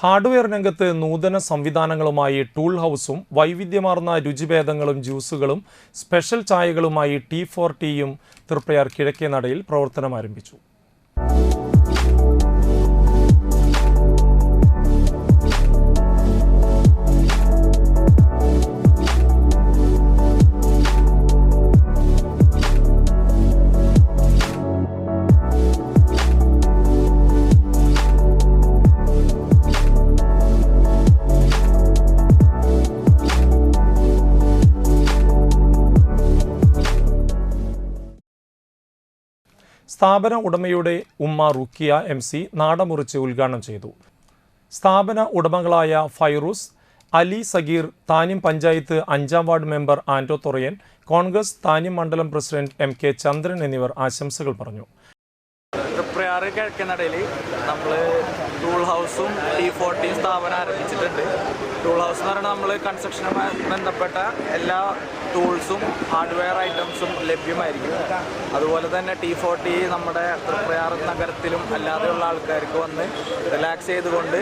Hardware രംഗത്ത് നൂതന സംവിധാനങ്ങളുമായി tool ഹൗസും വൈവിധ്യമാർന്ന രുചിഭേദങ്ങളും ജ്യൂസുകളും സ്പെഷ്യൽ ചായകളുമായി ടി ഫോർ ടീയും തൃപ്പയാർ കിഴക്കേ നടയിൽ പ്രവർത്തനം ആരംഭിച്ചു സ്ഥാപന ഉടമയുടെ ഉമ്മ റുക്കിയ എം സി നാടമുറിച്ച് ഉദ്ഘാടനം ചെയ്തു. സ്ഥാപന ഉടമകളായ ഫൈറൂസ് അലി സഗീർ താനിം പഞ്ചായത്ത് അഞ്ചാം വാർഡ് മെമ്പർ ആന്റോ തൊറയൻ കോൺഗ്രസ് താനിം മണ്ഡലം പ്രസിഡന്റ് എം കെ ചന്ദ്രൻ എന്നിവർ ആശംസകൾ പറഞ്ഞു. തൃപ്രയാറ് കേൾക്കുന്നിടയിൽ നമ്മൾ ടൂൾ ഹൗസും ടി ഫോർട്ടീൻ സ്ഥാപനം ആരംഭിച്ചിട്ടുണ്ട്. ടൂൾ ഹൗസ് എന്ന് പറയുന്നത് നമ്മൾ കൺസ്ട്രക്ഷനുമായി ബന്ധപ്പെട്ട എല്ലാ ടൂൾസും ഹാർഡ്വെയർ ഐറ്റംസും ലഭ്യമായിരിക്കും. അതുപോലെ തന്നെ ടി ഫോർട്ടി നമ്മുടെ തൃപ്രയാർ നഗരത്തിലും അല്ലാതെയുള്ള ആൾക്കാർക്ക് വന്ന് റിലാക്സ് ചെയ്തുകൊണ്ട്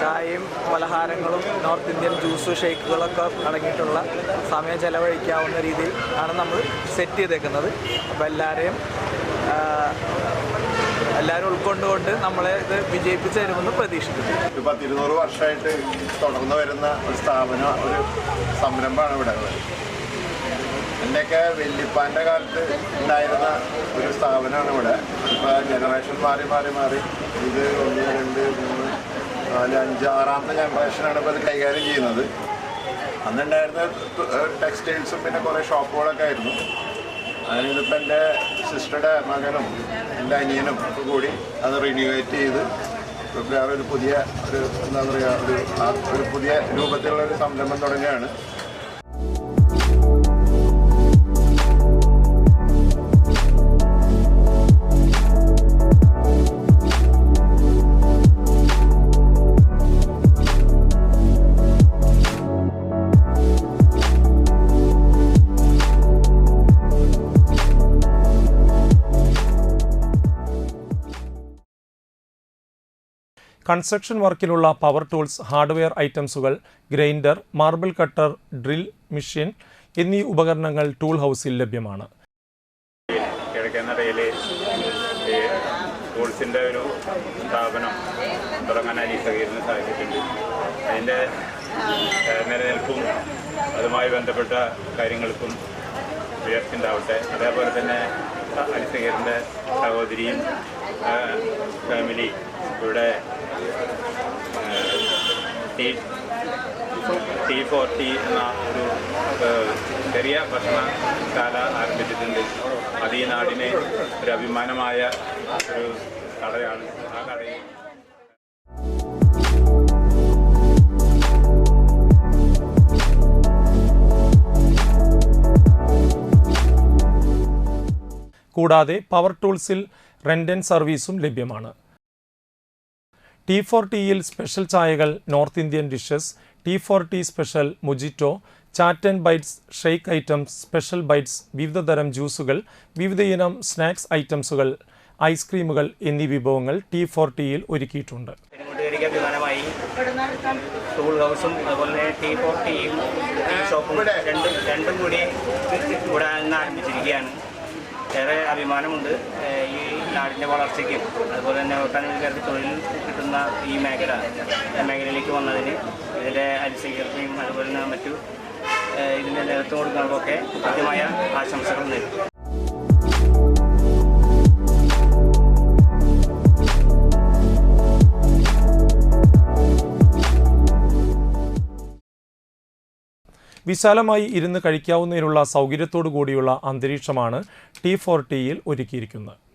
ചായയും പലഹാരങ്ങളും നോർത്ത് ഇന്ത്യൻ ജ്യൂസ് ഷേക്കുകളൊക്കെ അടങ്ങിയിട്ടുള്ള സമയം ചെലവഴിക്കാവുന്ന രീതിയിൽ ആണ് നമ്മൾ സെറ്റ് ചെയ്തേക്കുന്നത് അപ്പോൾ എല്ലാവരെയും എല്ലാവരും ഉൾക്കൊണ്ടുകൊണ്ട് നമ്മളെ ഇത് വിജയിപ്പിച്ചു തരുമെന്ന് പ്രതീക്ഷിക്കുന്നു. പത്തിരുന്നൂറ് വർഷമായിട്ട് തുടർന്ന് വരുന്ന ഒരു സ്ഥാപനം ഒരു സംരംഭമാണ് ഇവിടെ ഉള്ളത്. വല്യപ്പാന്റെ കാലത്ത് ഉണ്ടായിരുന്ന ഒരു സ്ഥാപനമാണ് ഇവിടെ. ഇപ്പോൾ ജനറേഷൻ മാറി മാറി മാറി ഇത് ഒന്ന് രണ്ട് മൂന്ന് നാല് അഞ്ച് ആറാമത്തെ ജനറേഷനാണ് ഇപ്പോൾ ഇത് കൈകാര്യം ചെയ്യുന്നത്. അന്നുണ്ടായിരുന്ന ടെക്സ്റ്റൈൽസും പിന്നെ കുറേ ഷോപ്പുകളൊക്കെ ആയിരുന്നു. അതിനിതിപ്പോൾ എന്റെ സിസ്റ്ററുടെ മകനും എന്റെ അനിയനും ഒക്കെ കൂടി അത് റിന്യൂവേറ്റ് ചെയ്ത് ഒരു പുതിയ ഒരു എന്താ പറയുക ഒരു ഒരു പുതിയ രൂപത്തിലുള്ള ഒരു സംരംഭം തുടങ്ങുകയാണ്. കൺസ്ട്രക്ഷൻ വർക്കിലുള്ള power tools hardware ഐറ്റംസുകൾ grinder marble cutter drill machine എന്നീ ഉപകരണങ്ങൾ ടൂൾ ഹൗസിൽ ലഭ്യമാണ്. കിഴക്കനടയിൽ ടൂൾസിന്റെ ഒരു സ്ഥാപനം തുടങ്ങാൻ അലി സഹീറിന് സാധിച്ചിട്ടുണ്ട് നിലനിൽപ്പും അതുമായി ബന്ധപ്പെട്ട കാര്യങ്ങൾക്കും ഉയർത്തിണ്ടാവട്ടെ. അതേപോലെ തന്നെ അലി സഹോദരിയും ഫാമിലി ഇവിടെ ടി ഫോർട്ടി എന്ന ഒരു ചെറിയ ഭക്ഷണശാല ആരംഭിച്ചിട്ടുണ്ട്. അത് ഈ നാടിന് ഒരു അഭിമാനമായ ഒരു കടയാണ്. ആ കടയിൽ കൂടാതെ പവർ ടൂൾസിൽ റെന്റ് സർവീസും ലഭ്യമാണ്. ടി ഫോർ ടിയിൽ special ചായകൾ north Indian dishes T four T special mojito chaat and bites shake items special bites വിവിധ തരം ജ്യൂസുകൾ ഇനം സ്നാക്സ് ഐറ്റംസുകൾ ഐസ്ക്രീമുകൾ എന്നീ വിഭവങ്ങൾ ടി ഫോർ ടിയിൽ ഒരുക്കിയിട്ടുണ്ട്. ടൂൾ ഹൗസും അതുപോലെ ടി ഫോർ ടിയും ടീ ഷോപ്പും രണ്ടും രണ്ടും കൂടി ഇവിടെ ആരംഭിച്ചിരിക്കുകയാണ്. ഏറെ അഭിമാനമുണ്ട് ഈ നാടിന്റെ വളർച്ചയ്ക്കും അതുപോലെ തന്നെ ഒട്ടനവധി പേർക്ക് തൊഴിൽ കിട്ടുന്ന ഈ മേഖല മേഖലയിലേക്ക് വന്നതിന് ഇതിന്റെ അരിസീകരണയും അതുപോലെ തന്നെ മറ്റു ഇതിന്റെ നേതൃത്വം കൊടുക്കുന്നവർക്കൊക്കെ കൃത്യമായ ആശംസകൾ നേരുന്നു. വിശാലമായി ഇരുന്ന് കഴിക്കാവുന്നതിനുള്ള സൗകര്യത്തോടു കൂടിയുള്ള അന്തരീക്ഷമാണ് ടി ഫോർ ടിയിൽ ഒരുക്കിയിരിക്കുന്നത്.